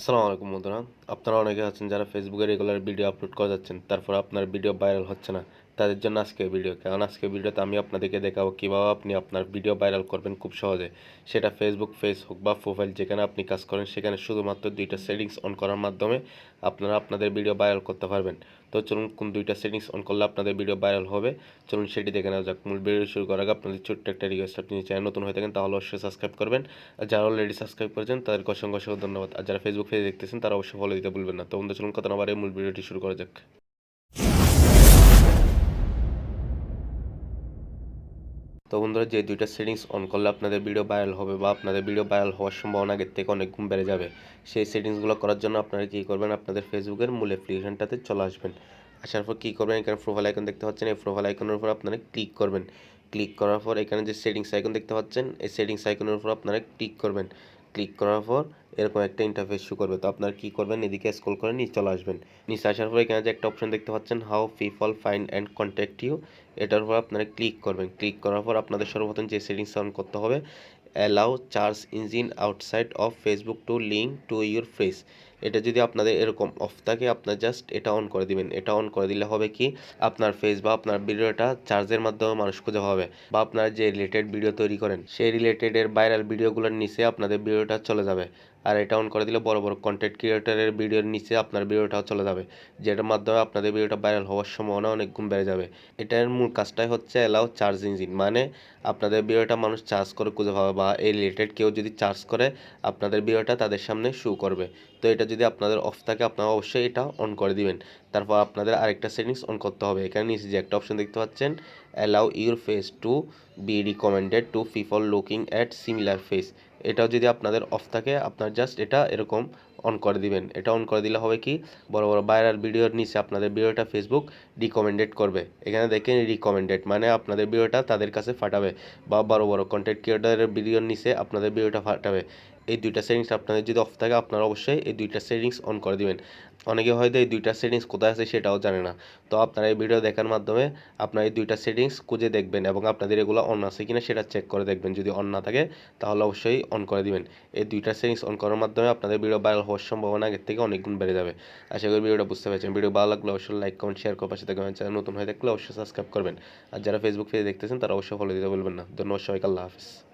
আসসালামু আলাইকুম বন্ধুরা। আপনারা অনেকে আছেন যারা ফেসবুকে রেগুলার ভিডিও আপলোড করে যাচ্ছেন, তারপর আপনার ভিডিও ভাইরাল হচ্ছে না। তাদের জন্য আজকে ভিডিও কারণ আজকে ভিডিওতে আমি আপনাদেরকে দেখাবো কীভাবে আপনি আপনার ভিডিও ভাইরাল করবেন খুব সহজে। সেটা ফেসবুক ফেস হোক বা প্রোফাইল যেখানে আপনি কাজ করেন, সেখানে শুধুমাত্র দুইটা সেটিংস অন করার মাধ্যমে আপনারা আপনাদের ভিডিও ভাইরাল করতে পারবেন। তো চলুন, কোন দুইটা সেটিংস অন করলে আপনাদের ভিডিও ভাইরাল হবে? চলুন সেটি দেখে নেওয়া যাক। মূল ভিডিও শুরু করার আগে আপনাদের ছোট্ট একটা রিকোয়েস্ট আপনি চ্যানেল নতুন হয়ে থাকেন, তাহলে অবশ্যই সাবস্ক্রাইব করবেন। আর যারা অলরেডি সাবস্ক্রাইব করেছেন, তাদেরকে অসংখ্য অসংখ্য ধন্যবাদ। আর যারা ফেসবুক পেজে দেখতেছেন, তারা অবশ্যই ফলো দিতে ভুলবেন না। তো বন্ধু চলুন কথা না বাড়িয়ে মূল ভিডিওটি শুরু করা যাক। তো বন্ধুরা, যে দুইটা সেটিংস অন করলে আপনাদের ভিডিও ভাইরাল হবে বা আপনাদের ভিডিও ভাইরাল হওয়ার সম্ভাবনা আগের থেকে অনেক গুণ বেড়ে যাবে, সেই সেটিংসগুলো করার জন্য আপনারা কী করবেন? আপনাদের ফেসবুকের মূল অ্যাপ্লিকেশনটাতে চলে আসবেন। আসার পর কী করবেন? এখানে প্রোফাইল আইকন দেখতে পাচ্ছেন। এই প্রোফাইল আইকনের উপর আপনারা ক্লিক করবেন। ক্লিক করার পর এখানে যে সেটিংস আইকন দেখতে পাচ্ছেন, এই সেটিংস আইকনের উপর আপনারা ক্লিক করবেন। ক্লিক করার পর এরকম একটা ইন্টারফেস শু করবে। তো আপনারা কী করবেন? এদিকে স্ক্রল করে নিচে চলে আসবেন। নিচে আসার পরে এখানে যে একটা অপশন দেখতে পাচ্ছেন how people find and contact you এটার উপর আপনারা ক্লিক করবেন। ক্লিক করার পর আপনাদের সর্বপ্রথম যে সেটিংস অন করতে হবে allow search engine outside of Facebook to link to your face এটা যদি আপনাদের এরকম অফ থাকে, আপনার জাস্ট এটা অন করে দিবেন। এটা অন করে দিলে হবে কি, আপনার ফেস বা আপনার ভিডিওটা চার্জের মাধ্যমে মানুষ খুঁজে পাবে। বা আপনার যে রিলেটেড ভিডিও তৈরি করেন, সেই রিলেটেডের ভাইরাল ভিডিওগুলোর নিচে আপনাদের ভিডিওটা চলে যাবে। আর এটা অন করে দিলে বড় বড় কন্টেন্ট ক্রিয়েটারের ভিডিওর নিচে আপনার ভিডিওটাও চলে যাবে। যেটার মাধ্যমে আপনাদের ভিডিওটা ভাইরাল হওয়ার সম্ভাবনা অনেক গুণ বেড়ে যাবে। এটার মূল কাজটাই হচ্ছে অ্যালাউ চার্জ ইঞ্জিন মানে আপনাদের ভিডিওটা মানুষ চার্জ করে খুঁজে পাবে বা এই রিলেটেড কেউ যদি চার্জ করে, আপনাদের ভিডিওটা তাদের সামনে শো করবে। তো এটা যদি আপনাদের অফ থাকে, আপনারা অবশ্যই এটা অন করে দিবেন। তারপর আপনাদের আরেকটা সেটিংস অন করতে হবে। এখানে নিচে যে একটা অপশন দেখতে পাচ্ছেন allow your face to be recommended to people looking at similar face এটাও যদি আপনাদের অফ থাকে, আপনার জাস্ট এটা এরকম অন করে দিবেন। এটা অন করে দিলে হবে কি, বড় বড় ভাইরাল ভিডিওর নিচে আপনাদের ভিডিওটা ফেসবুক রিকমেন্ডেড করবে। এখানে দেখেন রিকমেন্ডেড মানে আপনাদের ভিডিওটা তাদের কাছে ফাটাবে বা বড় বড় কন্টেন্ট ক্রিয়েটারের ভিডিওর নিচে আপনাদের ভিডিওটা ফাটাবে। এই দুইটা সেটিংস আপনাদের যদি অফ থাকে, আপনারা অবশ্যই এই দুইটা সেটিংস অন করে দিবেন। অনেকে হয়তো এই দুইটা সেটিংস কোথায় আছে সেটাও জানে না। তো আপনারা এই ভিডিও দেখার মাধ্যমে আপনারা এই দুইটা সেটিংস খুঁজে দেখবেন এবং আপনাদের এগুলো অন আছে কিনা সেটা চেক করে দেখবেন। যদি অন না থাকে, তাহলে অবশ্যই অন করে দিবেন। এই দুইটা সেটিংস অন করার মাধ্যমে আপনাদের ভিডিও ভাইরাল হওয়ার সম্ভাবনা আগের থেকে অনেক গুণ বেড়ে যাবে। আশা করি ভিডিওটা বুঝতে পারছেন। ভিডিও ভালো লাগলে অবশ্যই লাইক কমেন্ট শেয়ার করে পাশে থাকবেন। চ্যানেল নতুন হয়ে থাকলে অবশ্যই সাবস্ক্রাইব করবেন। আর যারা ফেসবুক পেজে দেখতেছেন, তারা অবশ্যই ফলো দিতে বলবেন না। ধন্যবাদ সবাইকে। আল্লাহ হাফিজ।